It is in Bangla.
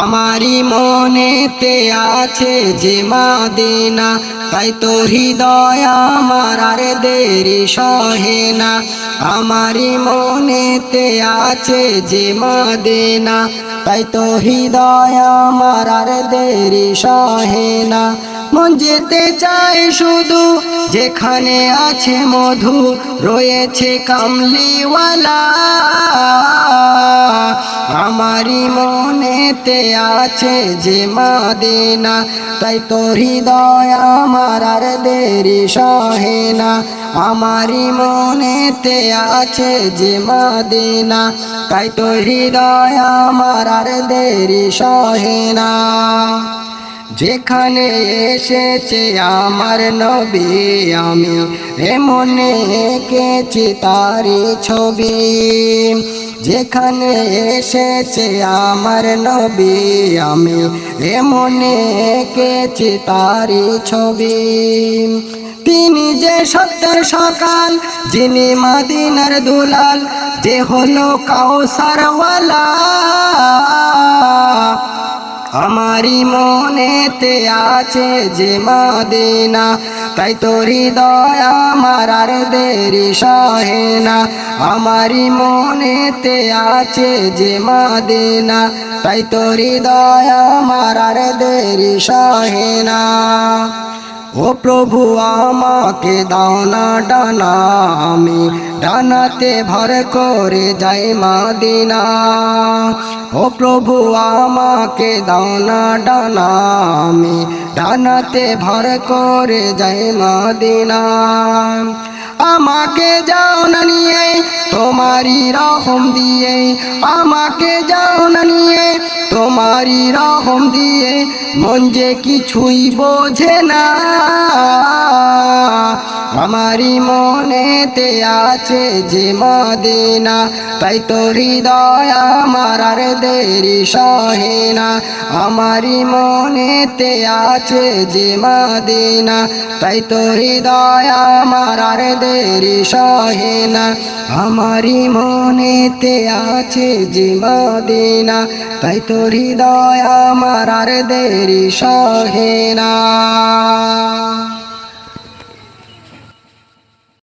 আমারি মনেতে আছে যে মাদিনা, তাই তো হৃদয় আমার আর দেরি সহে না। আমারি মনেতে আছে যে মাদিনা, তাই তো হৃদয় আমার আর দেরি সহে না। মন যেতে চায় শুধু, যেখানে আছে মধু, রয়েছে কামলিওয়ালা। আমারি মনেতে আছে যে মাদিনা, তাই তো হৃদয় আমার আর দেরি সহে না। আমারি মনেতে আছে যে মাদিনা, তাই তো হৃদয় আমার আর দেরি সহে না। যেখানে এসেছে আমার নবী আমি এমনে এঁকেছি তারি ছবি। যেখানে এসেছে আমার নবী আমি এমনে এঁকেছি তারি ছবি। তিনি যে সত্যের সকাল, যিনি মাদিনার দুলাল, যে হলো কাউসারওয়ালা। আমারি মনেতে আছে যে মাদিনা, তাই তো হৃদয় আমার আর দেরি সহে না। আমারি মনেতে আছে যে মাদিনা, তাই তো হৃদয় আমার আর দেরি সহে না। ও প্রভু, আমাকে দানা ডানা আমি ডানাতে ভর করে যাই মাদিনা। ও প্রভু আমাকে দানা ডানা, আমি ডানাতে ভর করে যাই মাদিনা। আমাকে যাও না নিয়ে তোমারি রহম দিয়ে। আমাকে যাও না নিয়ে তোমারি রহম দিয়ে। মন যে কিছুই বোঝে না। আমারি মনেতে আছে যে মাদিনা, তাই তো হৃদয় আমার আর দেরি সহে না। আমারি মনেতে আছে যে মাদিনা, তাই তো হৃদয় আমার আর দেরি সহে না। আমারি মনেতে আছে যে মাদিনা, তাই তো হৃদয় আমার আর দেরি সহে না।